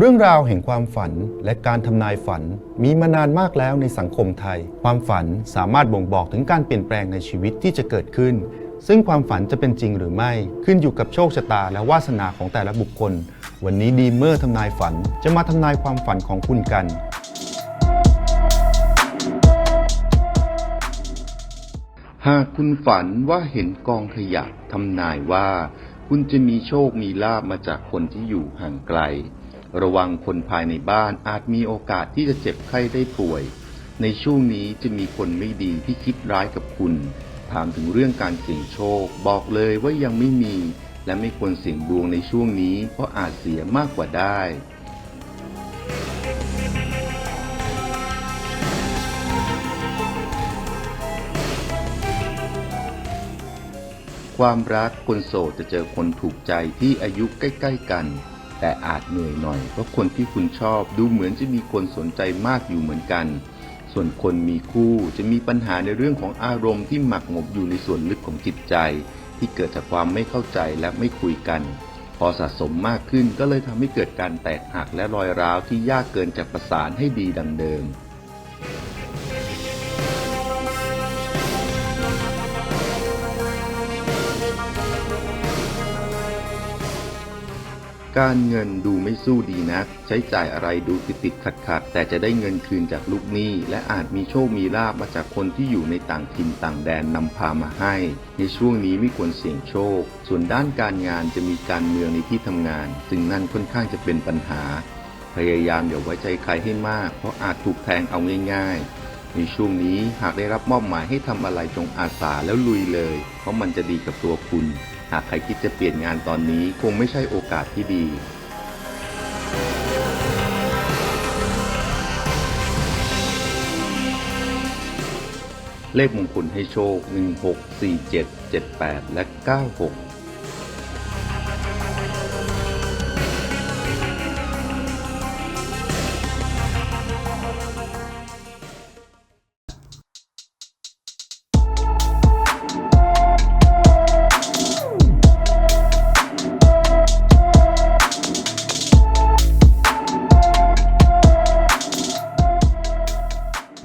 เรื่องราวแห่งความฝันและการทำนายฝันมีมานานมากแล้วในสังคมไทย ความฝันสามารถบ่งบอกถึงการเปลี่ยนแปลงในชีวิตที่จะเกิดขึ้น ซึ่งความฝันจะเป็นจริงหรือไม่ขึ้นอยู่กับโชคชะตาและวาสนาของแต่ละบุคคล วันนี้ดีเมอร์ทำนายฝันจะมาทำนายความฝันของคุณกัน หากคุณฝันว่าเห็นกองขยะทำนายว่า คุณจะมีโชคมีลาบมาจากคนที่อยู่ห่างไกล ระวังคนภายในบ้านอาจมีโอกาสที่จะเจ็บไข้ได้ป่วย ในช่วงนี้จะมีคนไม่ดีที่คิดร้ายกับคุณ ถามถึงเรื่องการเสี่ยงโชค บอกเลยว่ายังไม่มี และไม่ควรเสี่ยงดวงในช่วงนี้ เพราะอาจเสียมากกว่าได้ความรักคนโสดจะเจอคนถูกใจที่อายุใกล้ ๆ กัน แต่อาจเหนื่อยหน่อยเพราะคนที่คุณชอบดูเหมือนจะมีคนสนใจมากอยู่เหมือนกัน ส่วนคนมีคู่จะมีปัญหาในเรื่องของอารมณ์ที่หมักหมมอยู่ในส่วนลึกของจิตใจ ที่เกิดจากความไม่เข้าใจและไม่คุยกัน พอสะสมมากขึ้นก็เลยทำให้เกิดการแตกหักและรอยร้าวที่ยากเกินจะประสานให้ดีดังเดิม การเงินดูไม่สู้ดีนัก ใช้จ่ายอะไรดูติดติดขัดขัดแต่จะได้เงินคืนจากลูกหนี้ และอาจมีโชคมีลาบมาจากคนที่อยู่ในต่างถิ่นต่างแดนนำพามาให้ ในช่วงนี้ไม่ควรเสี่ยงโชค ส่วนด้านการงานจะมีการเมืองในที่ทำงาน ซึ่งนั่นค่อนข้างจะเป็นปัญหา พยายามอย่าไว้ใจใครให้มาก เพราะอาจถูกแทงเอาง่าย ๆในช่วงนี้หากได้รับมอบหมายให้ทำอะไรจงอาสาแล้วลุยเลย เพราะมันจะดีกับตัวคุณ หากใครคิดจะเปลี่ยนงานตอนนี้คงไม่ใช่โอกาสที่ดีเลขมงคลให้โชค 16 47 78 และ 96